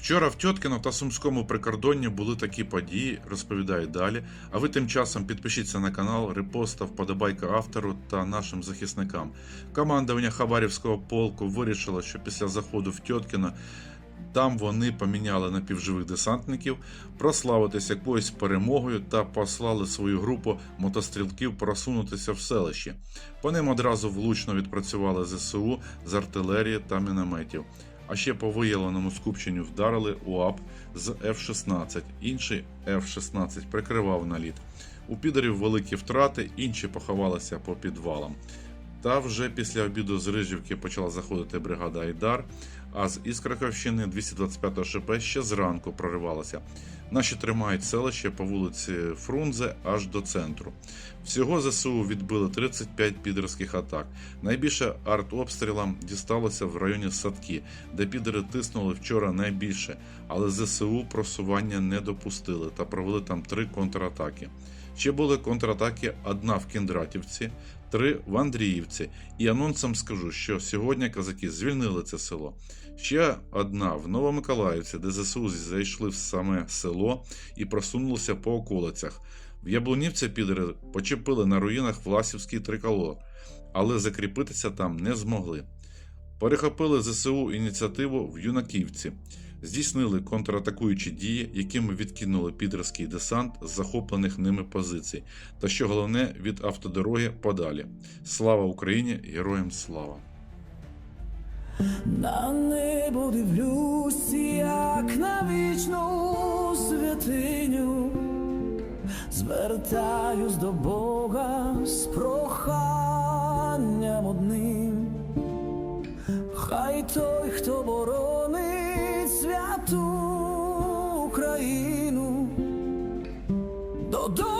Вчора в Тьоткіно та Сумському прикордонні були такі події, розповідає далі. А ви тим часом підпишіться на канал, репоста, вподобайка автору та нашим захисникам. Командування Хабарівського полку вирішило, що після заходу в Тьоткіно там вони поміняли напівживих десантників, прославитися якоюсь перемогою та послали свою групу мотострілків просунутися в селище. По ним одразу влучно відпрацювали ЗСУ з артилерії та мінометів. А ще по виявленому скупченню вдарили УАП з F-16. Інший F-16 прикривав наліт. У підерів великі втрати, інші поховалися по підвалам. Та вже після обіду з Рижівки почала заходити бригада Айдар, а з Іскраковщини 225 ШП ще зранку проривалася. Наші тримають селище по вулиці Фрунзе аж до центру. Всього ЗСУ відбили 35 підерських атак. Найбільше артобстрілам дісталося в районі Садки, де підери тиснули вчора найбільше, але ЗСУ просування не допустили та провели там три контратаки. Ще були контратаки: одна в Кіндратівці, три в Андріївці. І анонсом скажу, що сьогодні казаки звільнили це село. Ще одна в Новомиколаївці, де ЗСУ зайшли в саме село і просунулися по околицях. В Яблунівці підери почепили на руїнах Власівський триколор, але закріпитися там не змогли. Перехопили ЗСУ ініціативу в Юнаківці, здійснили контратакуючі дії, якими відкинули підерський десант з захоплених ними позицій, та що головне від автодороги подалі. Слава Україні! Героям слава! На небо дивлюсь, як на вічну святиню, звертаюсь до Бога з проханням одним. Хай той, хто боронить святу Україну додому.